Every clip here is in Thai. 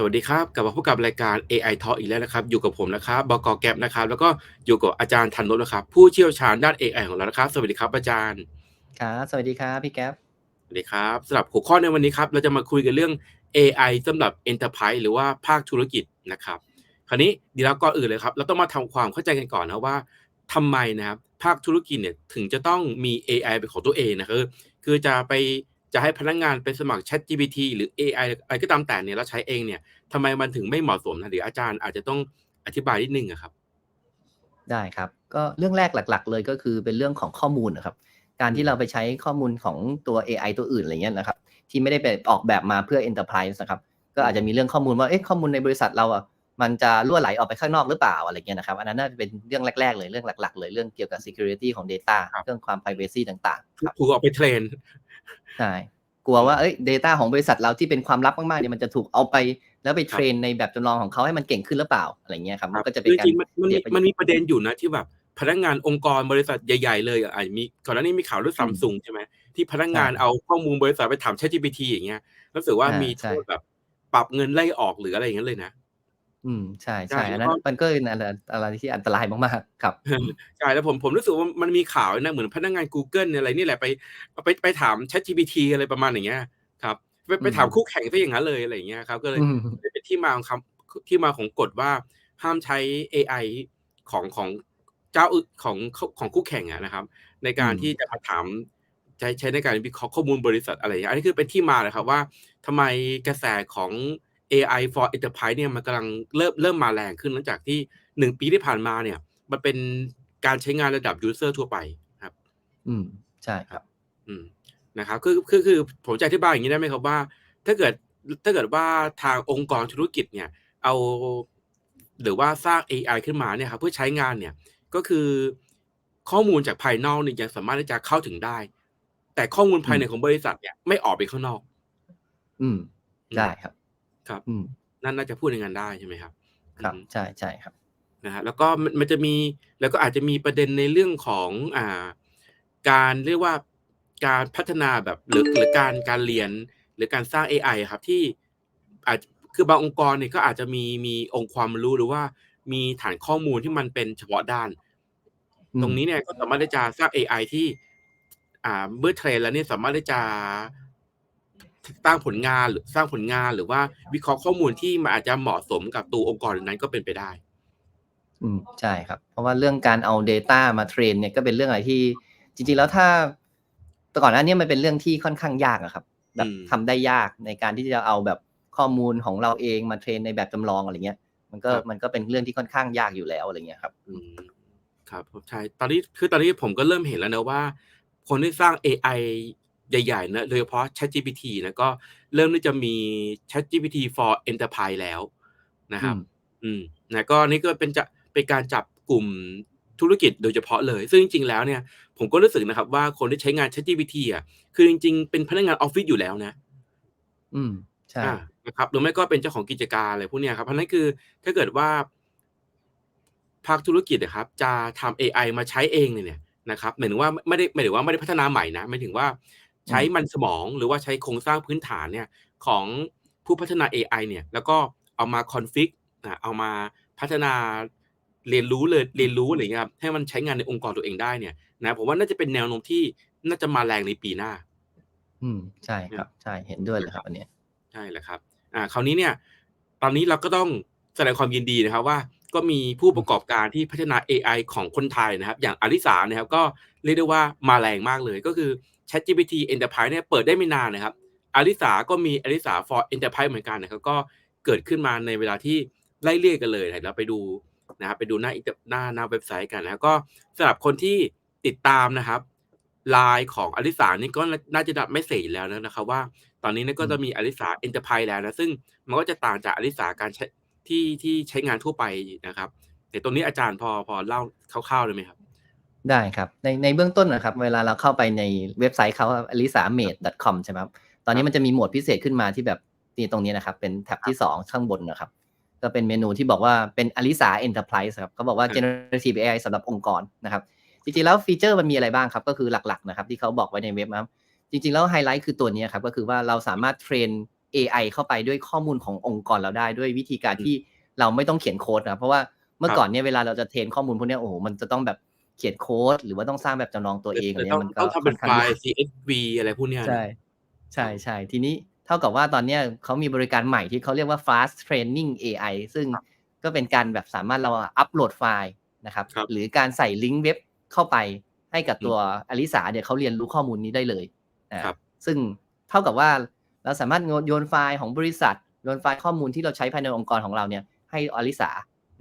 สวัสดีครับ กลับมาพบกับรายการ AI Talk อีกแล้วนะครับ อยู่กับผมนะครับบกแก๊ปนะครับ แล้วก็อยู่กับอาจารย์ธันนท์นะครับ ผู้เชี่ยวชาญด้าน AI ของเรานะครับ สวัสดีครับอาจารย์ ครับ สวัสดีครับพี่แก๊ป สวัสดีครับสำหรับหัวข้อในวันนี้ครับ เราจะมาคุยกันเรื่อง AI สำหรับ Enterprise หรือว่าภาคธุรกิจนะครับ คราวนี้ดีแล้วก่อนอื่นเลยครับ เราต้องมาทำความเข้าใจกันก่อนนะว่าทำไมนะครับ ภาคธุรกิจเนี่ยถึงจะต้องมี AI เป็นของตัวเองนะครับคือจะไป จะให้พนักงานไปสมัคร ChatGPT หรือ AI อะไรก็ตามแต่เนี่ยแล้วใช้เองเนี่ยทำไมมันถึงไม่เหมาะสมนะหรืออาจารย์อาจจะต้องอธิบายนิดนึงอะครับ ได้ครับก็เรื่องแรกหลัก ๆ เลยก็คือเป็นเรื่องของข้อมูลนะครับ การที่เราไปใช้ข้อมูลของตัว AI ตัวอื่นอะไรเงี้ยนะครับ ที่ไม่ได้ไปออกแบบมาเพื่อ Enterprise นะครับก็อาจจะมีเรื่องข้อมูลว่าเอ๊ะข้อมูลในบริษัทเราอะมันจะรั่วไหลออกไปข้างนอกหรือเปล่าอะไรเงี้ยนะครับ อันนั้นน่าจะเป็นเรื่องแรก ๆ เลยเรื่องหลัก ๆ เลยเรื่องเกี่ยวกับ security ของ data ครับเรื่องความ privacy ต่างๆครับถูกเอาไปเทรน ใช่กลัวว่าเอ้ย data ของบริษัทเราที่เป็นความลับมากๆเนี่ยมันจะถูกเอาไป แล้วไปเทรนในแบบจำลองของเขาให้มันเก่งขึ้นหรือเปล่าอะไรเงี้ยครับมันก็จะเป็นคือการจริงๆมันมันเสีมียประโยชน์มันมีประเด็นอยู่นะที่แบบพนักงานองค์กรบริษัทใหญ่ ๆ เลยอะอาจจะมีก่อนหน้านี้มีข่าวเรื่องซัมซุงใช่ไหมที่พนักงานใช่เอาข้อมูลบริษัทไปถาม ChatGPT อย่างเงี้ยรู้สึกว่าอ่ามีมีโทใช่ษแบบปรับเงินไล่ออกหรืออะไรอย่างนั้นเลยนะ อืม ใช่ ใช่ ใช่แล้อัวนนั้นก็ มันก็เป็นอะไร อะไรที่อันตรายมาก ๆ ครับ ใช่ แล้วผม ผมรู้สึกว่ามันมีข่าวนะ เหมือนพนักงาน Google เนี่ยอะไรนี่แหละ ไป ไป ไปถาม ChatGPT อะไรประมาณอย่างเงี้ยครับ ไปไปอืมถามคู่แข่งซะอย่างนั้นเลย อะไรอย่างเงี้ยครับ ก็เลยอืมเลยเป็นที่มาของคำ ที่มาของกฎว่า ห้ามใช้ AI ของ ของเจ้าอื่น ของของคู่แข่งอะนะครับ ในการอืมที่จะมาถาม ใช้ ใช้ในการวิเคราะห์ข้อมูลบริษัท อะไรอย่างเงี้ย อันนี้คือเป็นที่มาเลยครับว่า ทำไมกระแสของ AI for Enterprise เนี่ยมันกำลังเริ่มเริ่มมาแรงขึ้นหลังจากที่หนึ่งปีที่ผ่านมาเนี่ย มันเป็นการใช้งานระดับ user ทั่วไปครับ อืมใช่ครับ อืมนะครับคือคือคือผมจะอธิบายอย่างนี้ได้ไหมครับว่า ถ้าเกิดถ้าเกิดว่าทางองค์กรธุรกิจเนี่ย เอา หรือว่าสร้าง AI ขึ้นมาเนี่ยครับเพื่อใช้งานเนี่ยก็คือข้อมูลจากภายนอกเนี่ยยังสามารถที่จะเข้าถึงได้ แต่ข้อมูลภายในของบริษัทเนี่ยไม่ออกไปข้างนอก อืม ได้ครับ ครับอืมนั่นน่าจะพูดอย่างนั้นได้ใช่ไหมครับ ครับอืมใช่ใช่ครับนะฮะแล้วก็มันมันจะมีแล้วก็อาจจะมีประเด็นในเรื่องของอ่า การเรียกว่าการพัฒนาแบบหรือหรือการการเรียนหรือการสร้าง AI อะครับที่อาจคือบางองค์กรเนี่ยก็อาจจะมีมีองค์ความรู้หรือว่ามีฐานข้อมูลที่มันเป็นเฉพาะด้านอืมตรงนี้เนี่ยก็สามารถที่จะสร้าง AI ที่ อ่าเมื่อเทรนแล้วเนี่ยสามารถที่จะ สร้างผลงานหรือสร้างผลงานหรือว่าวิเคราะห์ข้อมูลที่มันอาจจะเหมาะสมกับตัวองค์กรนั้นก็เป็นไปได้ อืมใช่ครับ เพราะว่าเรื่องการเอา Data มาเทรนเนี่ยก็เป็นเรื่องอะไรที่ จริงๆแล้วถ้าแต่ก่อนหน้านี้มันเป็นเรื่องที่ค่อนข้างยากอะครับ แบบอืมทำได้ยากในการที่จะเอาแบบข้อมูลของเราเองมาเทรนในแบบจำลองอะไรเงี้ย มันก็มันก็เป็นเรื่องที่ค่อนข้างยากอยู่แล้วอะไรเงี้ยครับอืมครับผมใช่ตอนนี้คือตอนนี้ผมก็เริ่มเห็นแล้วนะว่า คนที่สร้าง AI ใหญ่ๆนะโดยเฉพาะ ChatGPT นะก็เริ่มที่จะมี ChatGPT for Enterprise แล้วนะครับอืมอืมนะก็นี่ก็เป็นจะเป็นการจับกลุ่มธุรกิจโดยเฉพาะเลย ซึ่งจริงๆแล้วเนี่ย ผมก็รู้สึกนะครับว่าคนที่ใช้งาน ChatGPT อะคือจริงๆ เป็นพนักงานออฟฟิศอยู่แล้วนะ อืมใช่อ่านะครับหรือไม่ก็เป็นเจ้าของกิจการอะไรพวกเนี้ยครับเพราะฉะนั้นคือถ้าเกิดว่าภาคธุรกิจนะครับ จะทำ AI มาใช้เองเนี่ยนะครับหมายถึงว่าไม่ได้หมายถึงว่าไม่ได้พัฒนาใหม่นะหมายถึงว่า ใช้มันสมองหรือว่าใช้โครงสร้างพื้นฐานเนี่ยของผู้พัฒนา AI เนี่ยแล้วก็เอามาคอนฟิกอ่าเอามาพัฒนาเรียนรู้เลยเรียนรู้อะไรเงี้ยครับให้มันใช้งานในองค์กรตัวเองได้เนี่ยนะผมว่าน่าจะเป็นแนวโน้มที่น่าจะมาแรงในปีหน้า อืมใช่ครับ ใช่เห็นด้วยเลยครับอันเนี้ยใช่แหละครับ อ่า คราวนี้เนี่ย ตอนนี้เราก็ต้องแสดงความยินดีนะครับว่า ก็มีผู้ประกอบการที่พัฒนา AI ของคนไทยนะครับ อย่างอลิสานะครับก็เรียกได้ว่ามาแรงมากเลย ก็คือ ChatGPT Enterprise เนี่ยเปิดได้ไม่นานนะครับอลิสาก็มีอลิสา for Enterprise เหมือนกันนะครับก็เกิดขึ้นมาในเวลาที่ไล่เรียกกันเลยนะเราไปดูนะครับไปดูหน้าหน้าหน้าเว็บไซต์กันนะครับก็สำหรับคนที่ติดตามนะครับไลน์ของอลิสานี่ก็น่าจะดับไม่เสร็จแล้วนะครับว่า ตอนนี้นี่ก็จะมีอลิสา Enterprise แล้วนะซึ่งมันก็จะต่างจากอลิสาการใช้ ที่ที่ใช้งานทั่วไปนะครับแต่ตรงนี้อาจารย์พอพอเล่าคร่าวๆเลยไหมครับ ได้ครับในในเบื้องต้นนะครับ เวลาเราเข้าไปในเว็บไซต์เขา alisamade.com ใช่ไหมครับตอนนี้มันจะมีโหมดพิเศษขึ้นมาที่แบบนี่ตรงนี้นะครับ เป็นแท็บที่ 2 ข้างบนนะครับ ก็เป็นเมนูที่บอกว่าเป็น Alisa Enterprise ครับเขาบอกว่าครับ generative AI สำหรับองค์กรนะครับ จริงๆแล้วฟีเจอร์มันมีอะไรบ้างครับ ก็คือหลักๆนะครับที่เขาบอกไว้ในเว็บนะครับจริงๆแล้วไฮไลท์คือตัวนี้ครับก็คือว่าเราสามารถเทรน AI เข้าไปด้วยข้อมูลขององค์กรเราได้ด้วยวิธีการอืมที่เราไม่ต้องเขียนโค้ดนะครับเพราะว่าเมื่อครับก่อนเนี่ยเวลาเราจะเทรนข้อมูลพวกเนี้ยโอ้โหมันจะต้องแบบเขียนโค้ด หรือว่าต้องสร้างแบบจำลองตัวเองอะไรต้เงี้องยมันก็ต้องทำเป็นค่ไฟอนข้างล์ CSV อะไรพวกเนี้ยนะใช่ใช่ใช่ทีนี้เท่ากับว่าตอนเนี้ยเขามีบริการใหม่ที่เขาเรียกว่า fast training AI ซึ่งก็เป็นการแบบสามารถเราอัปโหลดไฟล์นะครับครับหรือการใส่ลิงก์เว็บเข้าไปให้กับตัวอลิสาเนี่ยเขาเรียนรู้ข้อมูลนี้ได้เลยนะครับซึ่งเท่ากับว่า เราสามารถโยนไฟล์ของบริษัทโยนไฟล์ข้อมูลที่เราใช้ภายในองค์กรของเราเนี่ยให้อลิสา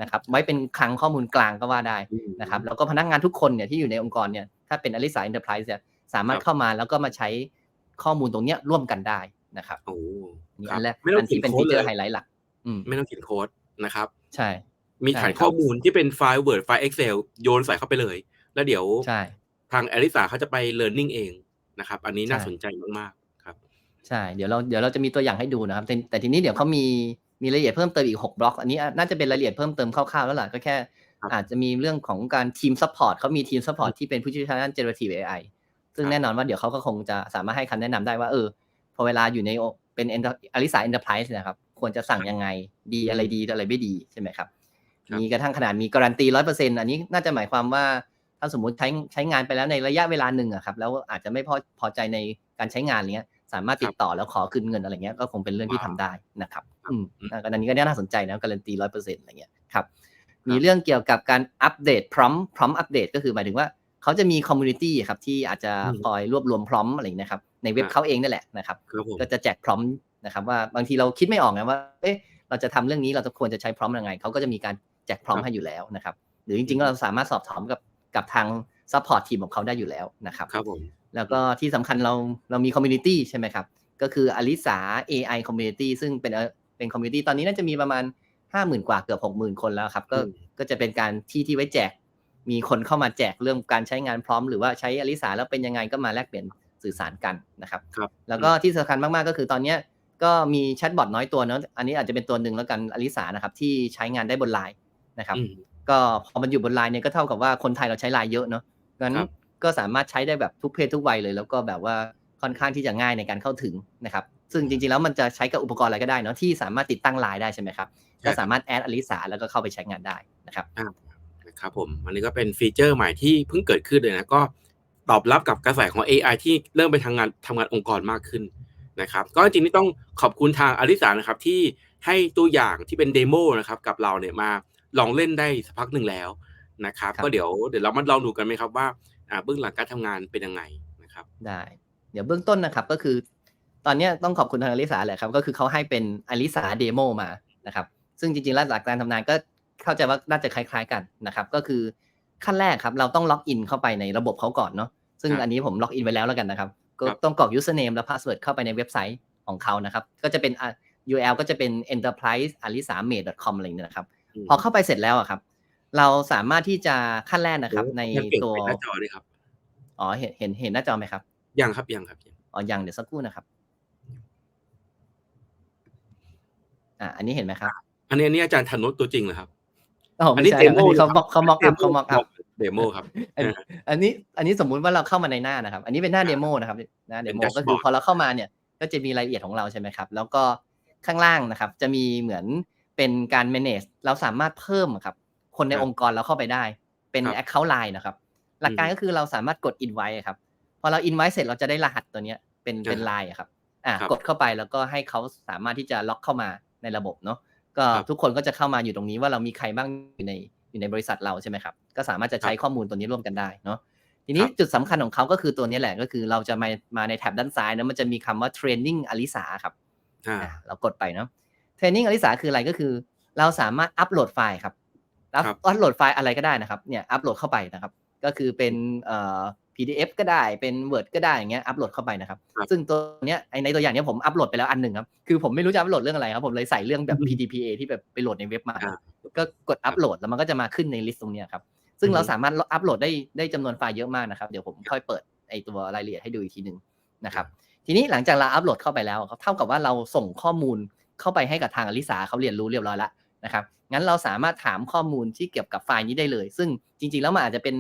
นะครับไว้เป็นคลังข้อมูลกลางก็ว่าได้อืมนะครับแล้วก็พนักงานทุกคนเนี่ยที่อยู่ในองค์กรเนี่ยถ้าเป็นอลิสา Enterprise เนี่ยสามารถครับเข้ามาแล้วก็มาใช้ข้อมูลตรงเนี้ยร่วมกันได้นะครับโอ้นี่ครัอับนแรกไม่ต้ออังนเขียที่นเป็นโค้ฟีดเจเลอร์ไฮยไลท์หลักอืมไม่ต้องเขียนโค้ดนะครับ ใช่ มีใช่ฐานครับข้อมูลที่เป็นไฟล์ Word ไฟล์ Excel โยนใส่เข้าไปเลย แล้วเดี๋ยวใช่ทางอลิสาเขาจะไป learning เองนะครับ อันนี้น่าใช่สนใจมากๆครับ ใช่ เดี๋ยวเราเดี๋ยวเราจะมีตัวอย่างให้ดูนะครับ แต่แต่ทีนี้เดี๋ยวเขามีมีรายละเอียดเพิ่มเติมอีก 6 บล็อก อันนี้น่าจะเป็นรายละเอียดเพิ่มเติมคร่าวๆแล้วล่ะก็แค่ครับอาจจะมีเรื่องของการทีมซัพพอร์ตเขามีทีมซัพพอร์ตที่เป็นผู้เชี่ยวชาญด้าน generative AI ซึ่งครับแน่นอนว่าเดี๋ยวเขาก็คงจะสามารถให้คำแนะนำได้ว่าเออพอเวลาอยู่ในเป็นอลิสา Enterprise นะครับ ควรจะสั่งยังไงดีอะไรดีอะไรไม่ดีใช่ไหมครับครับมีกระทั่งขนาดมีการันตีร้อยเปอร์เซ็นต์อันนี้น่าจะหมายความว่าถ้าสมมุติใช้ใช้งานไปแล้วในระยะเวลาหนึ่งอะครับแล้วอาจจะไม่พอพอใจในการใช้งานเนี้ย สามารถติดต่อแล้วขอคืนเงินอะไรเงี้ยก็คงเป็นเรื่องที่ทำได้นะครับอืมอืมอะก็อันนี้ก็น่าสนใจนะการันตีร้อยเปอร์เซ็นต์อะไรเงี้ยครับครับมีเรื่องเกี่ยวกับการอัปเดตพร้อมพร้อมอัปเดตก็คือหมายถึงว่าเขาจะมีคอมมูนิตี้ครับที่อาจจะคอยรวบรวมพร้อมอะไรอย่างเงี้ยนะครับในเว็บเขาเองนั่นแหละนะครับครับผมก็จะแจกพร้อมนะครับว่าบางทีเราคิดไม่ออกนะว่าเอ๊ะเราจะทำเรื่องนี้เราจะควรจะใช้พร้อมยังไงเขาก็จะมีการแจกพร้อมครับให้อยู่แล้วนะครับ หรือจริงๆเราสามารถสอบถามกับกับทางซัพพอร์ตทีมของเขาได้อยู่แล้วนะครับครับผม แล้วก็ที่สำคัญเราเรามีคอมมูนิตี้ใช่ไหมครับ ก็คืออลิสา AI Community ซึ่งเป็นเอ่อเป็นคอมมูนิตี้ตอนนี้น่าจะมีประมาณ 50,000 กว่าเกือบ 60,000 คนแล้วครับ ก็อืมก็จะเป็นการที่ที่ไว้แจก มีคนเข้ามาแจกเรื่องการใช้งานพร้อมหรือว่าใช้อลิสาแล้วเป็นยังไงก็มาแลกเปลี่ยนสื่อสารกันนะครับครับแล้วก็ที่สำคัญมากๆก็คือตอนเนี้ยก็มีแชทบอทน้อยตัวเนอะอันนี้อาจจะเป็นตัวหนึ่งแล้วกันอลิสานะครับที่ใช้งานได้บนไลน์นะครับอืมก็พอมันอยู่บนไลน์เนี่ยก็เท่ากับว่าคนไทยเราใช้ไลน์เยอะเนาะงั้นครับ ก็สามารถใช้ได้แบบทุกเพศทุกวัยเลย แล้วก็แบบว่าค่อนข้างที่จะง่ายในการเข้าถึงนะครับ ซึ่งจริงๆแล้วมันจะใช้กับอุปกรณ์อะไรก็ได้เนาะที่สามารถติดตั้งไลน์ได้ใช่ไหมครับก็สามารถแอดอลิสาแล้วก็เข้าไปใช้งานได้นะครับนะครับผมอันนี้ก็เป็นฟีเจอร์ใหม่ที่เพิ่งเกิดขึ้นเลยนะก็ตอบรับกับกระแสของ AI ที่เริ่มไปทำงานทำงานองค์กรมากขึ้นนะครับ ก็จริงๆนี่ต้องขอบคุณทางอลิสานะครับที่ให้ตัวอย่างที่เป็นเดโมนะครับกับเราเนี่ยมาลองเล่นได้สักพักหนึ่งแล้วนะครับครับก็เดี๋ยวเดี๋ยวเรามาลองดูกันไหมครับว่าอ่า เบื้องหลังการทำงานเป็นยังไงนะครับ ได้ เดี๋ยวเบื้องต้นนะครับก็คือ ตอนเนี้ยต้องขอบคุณทางอลิสาแหละครับ ก็คือเขาให้เป็นอลิสาเดโมมานะครับ ซึ่งจริงๆแล้วหลักการทำงานก็เข้าใจว่าน่าจะคล้าย ๆกันนะครับ ก็คือขั้นแรกครับ เราต้องล็อกอินเข้าไปในระบบเขาก่อนเนาะซึ่งครับอันนี้ผมล็อกอินไว้แล้วแล้วกันนะครับ ก็ครับต้องกรอก username และ password เข้าไปในเว็บไซต์ของเขานะครับ ก็จะเป็นอะ URL ก็จะเป็น enterprise alisa made com อะไรอย่างเงี้ยนะครับอืมพอเข้าไปเสร็จแล้วอะครับ เราสามารถที่จะขั้นแรกนะครับ ในยังเปลี่ยนตัวไปหน้าจอเลยครับอ๋อเห็นเห็นเห็นหน้าจอไหมครับยังครับยังครับอ๋อยังเดี๋ยวสักครู่นะครับอะอันนี้เห็นไหมครับ อันนี้อันนี้อาจารย์ธนุตัวจริงเหรอครับอ๋ออันไม่นี้ใช่ครับ demo อันนี้เขานะครับเขาม็อกอัพเขาม็อกอัพเดโมครับอันนี้อันนี้อันนี้สมมุติว่าเราเข้ามาในหน้านะครับ อันนี้เป็นหน้าเดโมนะครับหน้าเดโมเป็นก็คือ dashboard พอเราเข้ามาเนี่ย ก็จะมีรายละเอียดของเราใช่ไหมครับ แล้วก็ข้างล่างนะครับ จะมีเหมือนเป็นการ manage เราสามารถเพิ่มครับ คนในครับองค์กรเราเข้าไปได้ เป็นครับ account line นะครับ หลักการอืมก็คือเราสามารถกด invite ครับ พอเรา invite เสร็จเราจะได้รหัสตัวเนี้ยเป็นเป็นอ่าไลน์ครับอะครับกดเข้าไปแล้วก็ให้เขาสามารถที่จะล็อกเข้ามาในระบบเนาะก็ครับทุกคนก็จะเข้ามาอยู่ตรงนี้ว่าเรามีใครบ้างอยู่ในอยู่ในบริษัทเราใช่ไหมครับ ก็สามารถจะใช้ครับข้อมูลตัวนี้ร่วมกันได้เนาะทีนี้ครับจุดสำคัญของเขาก็คือตัวนี้แหละก็คือเราจะมามาในแท็บด้านซ้ายนะมันจะมีคำว่า training อลิสาครับอ่าอะเรากดไปเนาะ training อลิสาคืออะไรก็คือ เราสามารถอัปโหลดไฟล์ครับ อัพครับอัปโหลดไฟล์อะไรก็ได้นะครับเนี่ยอัปโหลดเข้าไปนะครับ ก็คือเป็นเอ่อ PDF ก็ได้เป็น Word ก็ได้อย่างเงี้ยอัปโหลดเข้าไปนะครับครับซึ่งตัวเนี้ยไอ้ในตัวอย่างเนี้ยผมอัปโหลดไปแล้วอันหนึ่งครับคือผมไม่รู้จะอัปโหลดเรื่องอะไรครับผมเลยใส่เรื่องแบบ PDPA ที่แบบไปโหลดในเว็บมาอ่าก็กดอัปโหลดแล้วมันก็จะมาขึ้นในลิสต์ตรงเนี้ยครับซึ่งอือฮึเราสามารถอัปโหลดได้ได้จำนวนไฟล์เยอะมากนะครับเดี๋ยวผมค่อยเปิดไอ้ตัวรายละเอียดให้ดูอีกทีหนึ่งนะครับทีนี้หลังจากเราอัปโหลดเข้าไปแล้วเท่ากับว่าเราส่งข้อมูลเข้าไปให้กับทางอลิสาเขาเรียนรู้เรียบร้อยแล้วนะครับ งั้นเราสามารถถามข้อมูลที่เกี่ยวกับไฟล์นี้ได้เลย ซึ่งจริง ๆ แล้วมันอาจจะเป็น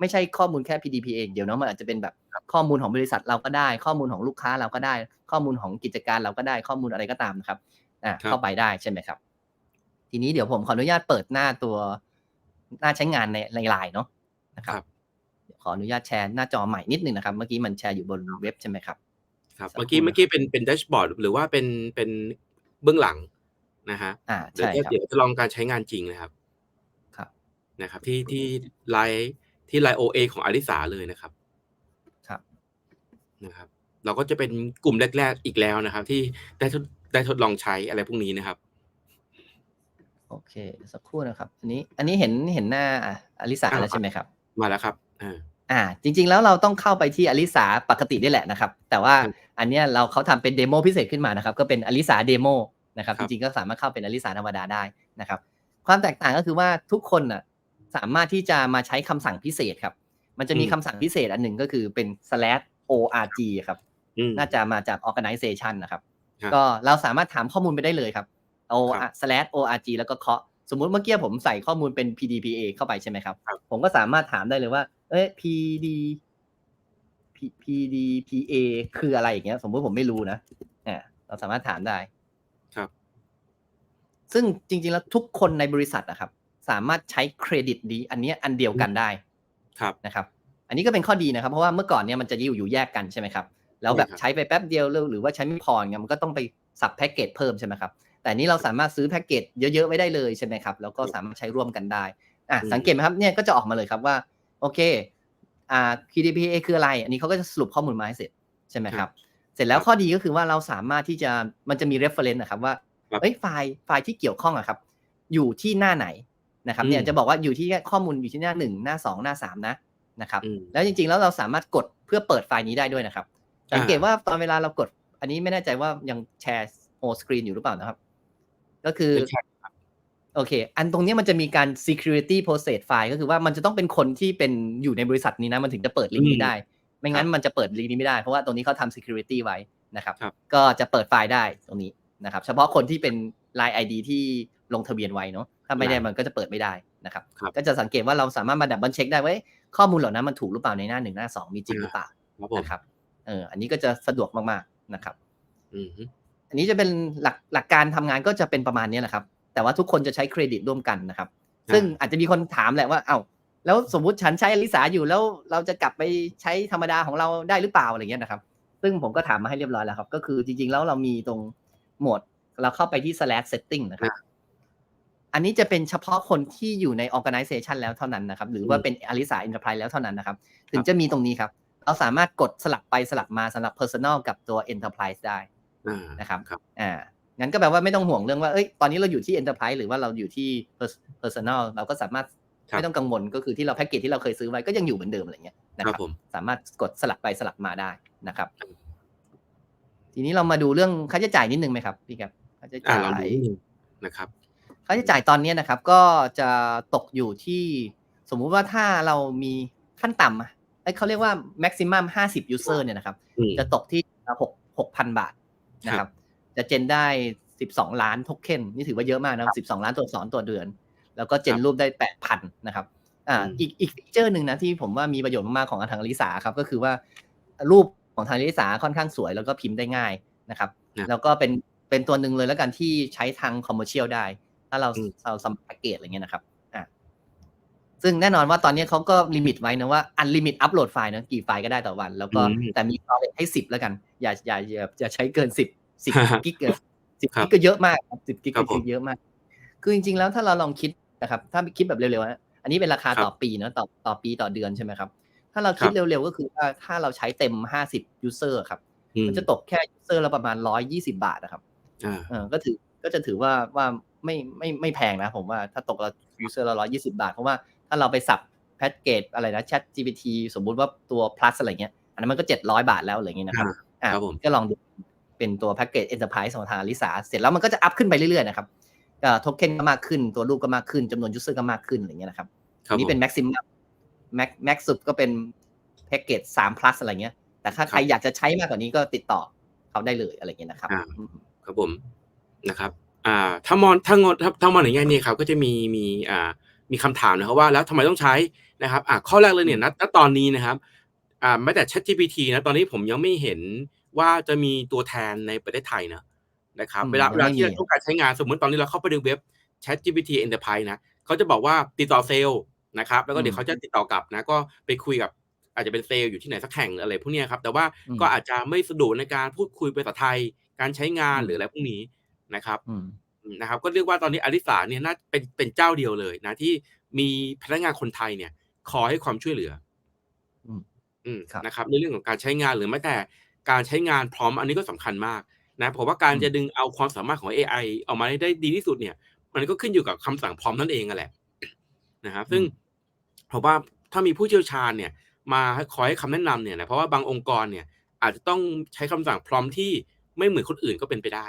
ไม่ใช่ข้อมูลแค่ PDPA อย่างเดียวเนาะมันอาจจะเป็นแบบข้อมูลของบริษัทเราก็ได้ ข้อมูลของลูกค้าเราก็ได้ ข้อมูลของกิจการเราก็ได้ข้อมูลอะไรก็ตามนะครับอ่าครับเข้าไปได้ใช่ไหมครับ ทีนี้เดี๋ยวผมขออนุญาตเปิดหน้าตัวหน้าใช้งานในในไลน์เนาะนะครับครับเดี๋ยวขออนุญาตแชร์หน้าจอใหม่นิดนึงนะครับ เมื่อกี้มันแชร์อยู่บนเว็บใช่ไหมครับครับสักเมื่อกี้ครู่เมื่อกี้เป็นเป็นแดชบอร์ดหรือว่าเป็นเป็นเบื้องหลัง นะฮะอ่าเดี๋ยวใช่จะครับเดี๋ยวจะลองการใช้งานจริงนะครับ ครับนะครับ ที่ที่ไลน์ที่ไลน์โอเอของอลิสาเลยนะครับ ครับนะครับ เราก็จะเป็นกลุ่มแรก ๆอีกแล้วนะครับ ที่ได้ทดได้ทดลองใช้อะไรพวกนี้นะครับ โอเค สักครู่นะครับ อันนี้ อันนี้เห็นเห็นหน้าอะอลิสาอ่าแล้วใช่ไหมครับ มาแล้วครับอ่าอ่าจริง ๆ แล้วเราต้องเข้าไปที่อลิสาปกตินี่แหละนะครับ แต่ว่าครับอันเนี้ยเราเขาทำเป็นเดโมพิเศษขึ้นมานะครับ ก็เป็นอลิสาเดโม นะครับครัจบริงๆก็สามารถเข้าเป็นอลิสาธรรมดาได้นะครับ ความแตกต่างก็คือว่าทุกคนน่ะสามารถที่จะมาใช้คำสั่งพิเศษครับ มันจะมีอืมคำสั่งพิเศษอันหนึ่งก็คือเป็น slash org ครับอืมน่าจะมาจาก organization นะครับครับ ก็เราสามารถถามข้อมูลไปได้เลยครับ o ครับ slash org แล้วก็เคาะสมมุติเมื่อกี้ผมใส่ข้อมูลเป็น PDPA เข้าไปใช่ไหมครับครับผมก็สามารถถามได้เลยว่า เอ้ย PD P- PDPA คืออะไรอย่างเงี้ย สมมติผมไม่รู้นะอ่าเราสามารถถามได้ครับ ซึ่งจริง ๆ แล้วทุกคนในบริษัทนะครับ สามารถใช้เครดิตดีอันเนี้ยอันเดียวกันได้ครับนะครับ อันนี้ก็เป็นข้อดีนะครับ เพราะว่าเมื่อก่อนเนี่ยมันจะอยู่อยู่แยกกันใช่ไหมครับแล้วแบบใช่ครับใช้ไปแป๊บเดียวหรือว่าใช้ไม่พอเนี่ยมันก็ต้องไปสับแพ็กเกจเพิ่มใช่ไหมครับแต่อันนี้เราสามารถซื้อแพ็กเกจเยอะๆไว้ได้เลยใช่ไหมครับแล้วก็สามารถใช้ร่วมกันได้อะอืมสังเกตไหมครับเนี่ยก็จะออกมาเลยครับว่าโอเคอ่า PDPA คืออะไร อันนี้เขาก็จะสรุปข้อมูลมาให้เสร็จใช่ไหมครับ เสร็จแล้วข้อดีก็คือว่าเราสามารถที่จะมันจะมี reference นะครับว่าครับ เอ้ยไฟล์ไฟล์ที่เกี่ยวข้องอะครับ อยู่ที่หน้าไหนนะครับ เนี่ยอืมจะบอกว่าอยู่ที่ข้อมูลอยู่ที่หน้าหนึ่งหน้าสองหน้าสามนะนะครับอืมแล้วจริงๆแล้วเราสามารถกดเพื่อเปิดไฟล์นี้ได้ด้วยนะครับสังเกตว่าตอนเวลาเรากด อันนี้ไม่แน่ใจว่ายังแชร์โฮสกรีนอยู่หรือเปล่านะครับ ก็คือเป็นแชทโอเค อันตรงเนี้ยมันจะมีการ security process file ก็คือว่ามันจะต้องเป็นคนที่เป็นอยู่ในบริษัทนี้นะ มันถึงจะเปิดลิงก์นี้ได้ ไม่งั้นมันจะเปิดลิงก์นี้ไม่ได้ เพราะว่าตรงนี้เขาทำ security ไว้นะครับครับก็จะเปิดไฟล์ได้ตรงนี้ นะครับ เฉพาะคนที่เป็น Line ID ที่ลงทะเบียนไว้เนาะถ้าไม่ได้ Line มันก็จะเปิดไม่ได้นะครับครับ ก็จะสังเกตว่าเราสามารถมาดับเบิลเช็คได้ว่าเอ้ยข้อมูลเหล่านั้นมันถูกหรือเปล่าในหน้าหนึ่งหน้าสองมีจริงหรือเปล่าครับผมนะครับเอออันนี้ก็จะสะดวกมากๆนะครับอืมอันนี้จะเป็นหลักหลักการทำงานก็จะเป็นประมาณนี้แหละครับ แต่ว่าทุกคนจะใช้เครดิตร่วมกันนะครับ ซึ่งอาจจะมีคนถามแหละว่า เอ้าแล้วสมมุติฉันใช้อลิสาอยู่แล้วเราจะกลับไปใช้ธรรมดาของเราได้หรือเปล่าอะไรเงี้ยนะครับ ซึ่งผมก็ถามมาให้เรียบร้อยแล้วครับ ก็คือจริงๆแล้วเรามีตรง โหมด เราเข้าไปที่ slash setting นะครับ อันนี้จะเป็นเฉพาะคนที่อยู่ใน organization แล้วเท่านั้นนะครับ หรือว่าเป็นอลิสา enterprise แล้วเท่านั้นนะครับ ถึงจะมีตรงนี้ครับ เราสามารถกดสลับไปสลับมาสำหรับ personal กับตัว enterprise ได้อ่านะครับครับ อ่า งั้นก็แปลว่าไม่ต้องห่วงเรื่องว่า เอ้ย ตอนนี้เราอยู่ที่ enterprise หรือว่าเราอยู่ที่ pers- personal เราก็สามารถครับไม่ต้องกังวลก็คือที่เราแพ็กเกจที่เราเคยซื้อไว้ก็ยังอยู่เหมือนเดิมอะไรเงี้ยนะคครัรับบผมสามารถกดสลับไปสลับมาได้นะครับ ทีนี้เรามาดูเรื่องค่าใช้จ่ายนิดนึงไหมครับพี่ครับค่าใช้อ่าจ่ายลองดูนิดนึงนะครับค่าใช้จ่ายตอนนี้นะครับ ก็จะตกอยู่ที่สมมุติว่าถ้าเรามีขั้นต่ำอะเอ้ยเขาเรียกว่า maximum 50 user เนี่ยนะครับอืมจะตกที่หกหกพันบาทนะครับ จะเจนได้ 12 ล้านโทเค็นนี่ถือว่าเยอะมากนะครับ 12 ล้านตัวอักษรตัวเดือน แล้วก็เจนรูปได้ 8,000 นะครับอ่าอืมอีกอีกฟีเจอร์หนึ่งนะที่ผมว่ามีประโยชน์มากๆของทางลิสาครับ ก็คือว่ารูป ของทางลิสาค่อนข้างสวยแล้วก็พิมพ์ได้ง่ายนะครับนะแล้วก็เป็นเป็นตัวหนึ่งเลยแล้วกันที่ใช้ทางคอมเมอร์เชียลได้ ถ้าเราอืมเราสมัครแพ็กเกจอะไรเงี้ยนะครับอ่าซึ่งแน่นอนว่าตอนนี้เขาก็ลิมิตไว้นะว่าอันลิมิตอัปโหลดไฟล์นะกี่ไฟล์ก็ได้ต่อวัน แล้วก็อืมแต่มี storage ให้สิบแล้วกัน อย่าอย่าอย่าอย่าใช้เกินสิบสิบกิกเกินสิบครับกิกก็เยอะมากสิบกิกครับก็ผมเยอะมาก คือจริงๆแล้วถ้าเราลองคิดนะครับ ถ้าคิดแบบเร็วๆนะอันนี้เป็นราคาครับต่อปีเนอะต่อต่อปีต่อเดือนใช่ไหมครับ ถ้าเราคิดครับเร็วๆก็คือว่าถ้าเราใช้เต็มห้าสิบยูเซอร์ครับอืมมันจะตกแค่ยูเซอร์ละประมาณร้อยยี่สิบาทนะครับอ่าเออก็ถือก็จะถือว่าว่าไม่ไม่ไม่แพงนะผมว่าถ้าตกละยูเซอร์ละร้อยยี่สิบาท เพราะว่าถ้าเราไปสับแพ็กเกจอะไรนะ Chat GPT สมมุติว่าตัว plus อะไรเงี้ย อันนั้นมันก็เจ็ดร้อยบาทแล้วอะไรเงี้ยนะครับอะครับผมก็ลองดูเป็นตัวแพ็กเกจ Enterprise ของทางลิสาเสร็จแล้วมันก็จะอัพขึ้นไปเรื่อยๆนะครับก็โทเค็นก็มากขึ้นตัวรูปก็มากขึ้นจำนวนยูเซอร์ก็มากขึ้นอะไรเงี้ยนะครับครับอันนี้ เป็น maximum max max สุดก็เป็นแพ็กเกจ3 plus อะไรเงี้ย แต่ถ้าใครอยากจะใช้มากกว่านี้ก็ติดต่อเขาได้เลยอะไรเงี้ยนะครับอ่าอืมครับผมนะครับ อ่า ถ้ามองถ้างดถ้าถ้ามองในแง่นี้ครับก็จะมีมีอ่ามีคำถามนะครับว่าแล้วทำไมต้องใช้นะครับ อะข้อแรกเลยเนี่ยณณตอนนี้นะครับ อ่าแม้แต่ ChatGPT นะตอนนี้ผมยังไม่เห็นว่าจะมีตัวแทนในประเทศไทยนะนะครับอืมเวลายังเวลาไม่ที่มีเราต้องการใช้งานสมมติตอนนี้เราเข้าไปในเว็บ ChatGPT Enterprise นะเขาจะบอกว่าติดต่อเซลล์ นะครับ แล้วก็เดี๋ยวเขาจะติดต่อกลับนะ ก็ไปคุยกับอาจจะเป็นเซลล์อยู่ที่ไหนสักแห่งอะไรพวกเนี้ยครับ แต่ว่าอืมก็อาจจะไม่สะดวกในการพูดคุยภาษาไทย การใช้งานอืมหรืออะไรพวกนี้นะครับอืมอืมนะครับ ก็เรียกว่าตอนนี้อลิสาเนี่ยน่าเป็นเป็นเจ้าเดียวเลยนะที่มีพนักงานคนไทยเนี่ยคอยให้ความช่วยเหลืออืมอืมครับนะครับในเรื่องของการใช้งานหรือแม้แต่การใช้งานพร้อมอันนี้ก็สำคัญมากนะผมว่าการอืมจะดึงเอาความสามารถของ AI ออกมาได้ดีที่สุดเนี่ย มันก็ขึ้นอยู่กับคำสั่งพร้อมนั่นเองอะแหละนะครับซึ่ง ผมว่าถ้ามีผู้เชี่ยวชาญเนี่ยมาให้คอยให้คำแนะนำเนี่ยนะเพราะว่าบางองค์กรเนี่ยอาจจะต้องใช้คำสั่งพร้อมที่ไม่เหมือนคนอื่นก็เป็นไปได้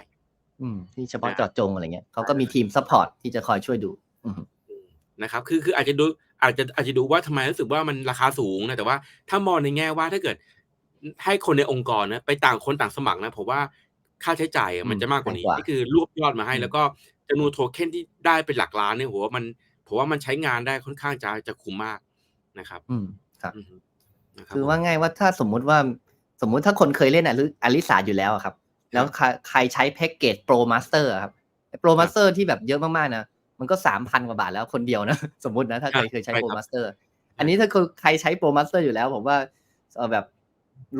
อืมที่เฉพาะนะเจาะจงอะไรเงี้ยเขาก็มีทีมซัพพอร์ตที่จะคอยช่วยดูอืมอืมนะครับ คือคืออาจจะดูอาจจะอาจจะดูว่าทำไมรู้สึกว่ามันราคาสูงนะแต่ว่าถ้ามองในแง่ว่าถ้าเกิดให้คนในองค์กรนะไปต่างคนต่างสมัครนะผมว่าค่าใช้จ่ายอะอืมมันจะมากกว่านี้แพงกว่านี่คือรวบยอดมาให้อืมแล้วก็จำนวนโทเค็นที่ได้เป็นหลักล้านเนี่ยผมว่ามัน ผมว่ามันใช้งานได้ค่อนข้างจะจะคุ้มมากนะครับ อืมครับอือฮึนะครับคือผมว่าง่ายว่าถ้าสมมุติว่าสมมุติถ้าคนเคยเล่นอลิอลิสาอยู่แล้วอะครับ แล้วใครใครใช้แพ็กเกจโปรมาสเตอร์ครับโปรมาสเตอร์ที่แบบเยอะมากๆนะมันก็สามพันกว่าบาทแล้วคนเดียวนะ สมมตินะ ถ้าเคยเคยใช้โปรมาสเตอร์อันนี้ถ้าใครใช้โปรมาสเตอร์อยู่แล้ว ผมว่าเออแบบ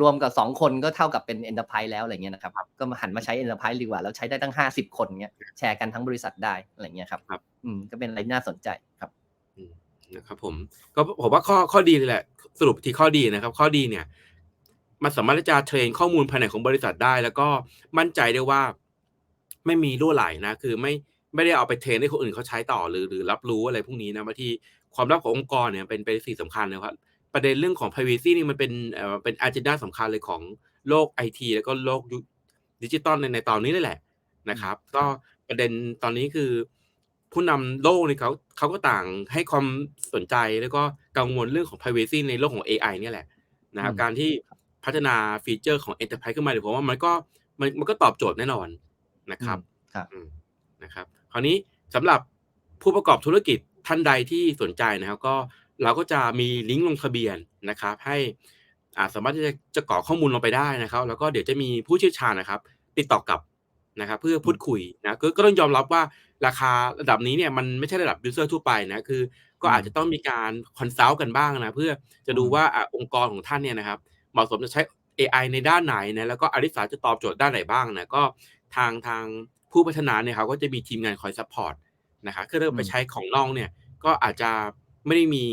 รวมกับสองคนก็เท่ากับเป็นเอ็นเตอร์ไพรส์แล้วอะไรเงี้ยนะครับ ก็มาหันมาใช้เอ็นเตอร์ไพรส์ดีกว่า แล้วใช้ได้ตั้งห้าสิบคนเงี้ยแชร์กันทั้งบริษัทได้อะไรเงี้ยครับครับอืมก็เป็นอะไรที่น่าสนใจครับอืมนะครับผมก็ผมว่าข้อข้อดีเลยแหละ สรุปที่ข้อดีนะครับ ข้อดีเนี่ย มันสามารถที่จะเทรนข้อมูลภายในของบริษัทได้ แล้วก็มั่นใจได้ว่า ไม่มีรั่วไหลนะ คือไม่ไม่ได้เอาไปเทรนให้คนอื่นเขาใช้ต่อหรือหรือรับรู้อะไรพวกนี้นะบางทีความลับขององค์กรเนี่ยเป็นเป็นสิ่งสำคัญนะครับ ประเด็นเรื่องของ privacy นี่มันเป็นเอ่อเป็น agenda สำคัญเลยของโลกไอทีแล้วก็โลกยุคดิจิตอลในในตอนนี้เลยแหละนะครับ ก็ประเด็นตอนนี้คือ ผู้นำโลกเนี่ยเขาเขาก็ต่างให้ความสนใจแล้วก็กังวลเรื่องของ privacy ในโลกของ AI เนี่ยแหละนะครับอืมการที่พัฒนาฟีเจอร์ของ Enterprise ขึ้นมาเดี๋ยวผมว่ามันก็มันมันก็ตอบโจทย์แน่นอนนะครับครับอืมนะครับ คราวนี้สำหรับผู้ประกอบธุรกิจท่านใดที่สนใจนะครับ ก็ เราก็จะมีลิงก์ลงทะเบียนนะครับ ให้อ่าสามารถที่จะจะกรอกข้อมูลลงไปได้นะครับ แล้วก็เดี๋ยวจะมีผู้เชี่ยวชาญนะครับ ติดต่อกลับนะครับ เพื่อพูดคุยนะก็ก็ต้องยอมรับว่าราคาระดับนี้เนี่ยมันไม่ใช่ระดับยูเซอร์ทั่วไปนะคือ ก็อาจจะต้องมีการคอนซัลท์กันบ้างนะเพื่อจะดูว่าอองค์กรของท่านเนี่ยนะครับเหมาะสมจะใช้ AI ในด้านไหนนะแล้วก็อริสาจะตอบโจทย์ด้านไหนบ้างนะก็ทางทางผู้พัฒนาเนี่ยเขาก็จะมีทีมงานคอยซัพพอร์ตนะครับคือถ้าไปใช้ของนอกเนี่ยก็อาจจะ ไม่ได้มี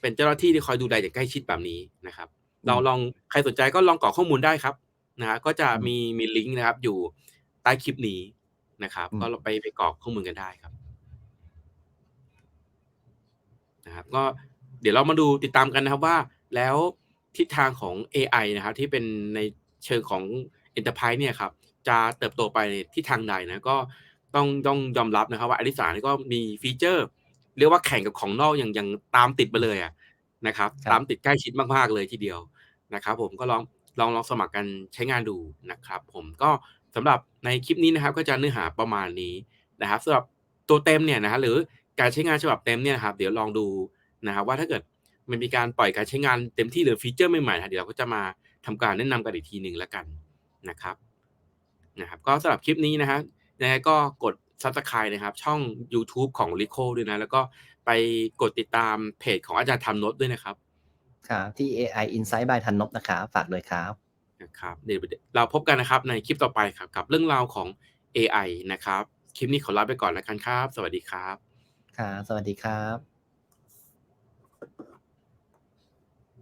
เป็นเจ้าหน้าที่ที่คอยดูแลอย่างใกล้ชิดแบบนี้นะครับลองลองใครสนใจก็ลองกรอกข้อมูลได้ครับนะฮะก็จะมีมีลิงก์นะครับ อยู่ใต้คลิปนี้นะครับอืมก็ไปไปกรอกข้อมูลกันได้ครับนะครับ ก็เดี๋ยวเรามาดูติดตามกันนะครับว่า แล้วทิศทางของ AI นะครับ ที่เป็นในเชิงของ Enterprise เนี่ยครับ จะเติบโตไปในทิศทางใดนะก็ต้องต้องยอมรับนะครับ ว่าอลิสานี่ก็มีฟีเจอร์ เรียกว่าแข่งกับของนอกอย่างอย่างตามติดมาเลยอะนะครับครับ ตามติดใกล้ชิดมากๆเลยทีเดียวนะครับ ผมก็ลองลองลองสมัครกันใช้งานดูนะครับ ผมก็สำหรับในคลิปนี้นะครับ ก็จะเนื้อหาประมาณนี้นะครับสำหรับตัวเต็มเนี่ยนะฮะหรือการใช้งานฉบับเต็มเนี่ยนะครับ เดี๋ยวลองดูนะครับว่าถ้าเกิดมันมีการปล่อยการใช้งานเต็มที่หรือฟีเจอร์ใหม่ๆนะเดี๋ยวเราก็จะมาทำการแนะนำกันอีกทีหนึ่งแล้วกันนะครับนะครับ ก็สำหรับคลิปนี้นะฮะยังไงก็กด subscribe นะครับ ช่อง YouTube ของ r i c o ด้วยนะ แล้วก็ไปกดติดตามเพจของอาจารย์ทำโน้ตด้วยนะครับ ครับ ที่ AI Insight by ทันนบนะครับฝากเลยครับนะครับเดี๋ยวเราพบกันนะครับในคลิปต่อไปครับ กับเรื่องราวของ AI นะครับ คลิปนี้ขอลาไปก่อนแล้วกันครับ สวัสดีครับ ครับ สวัสดีครับ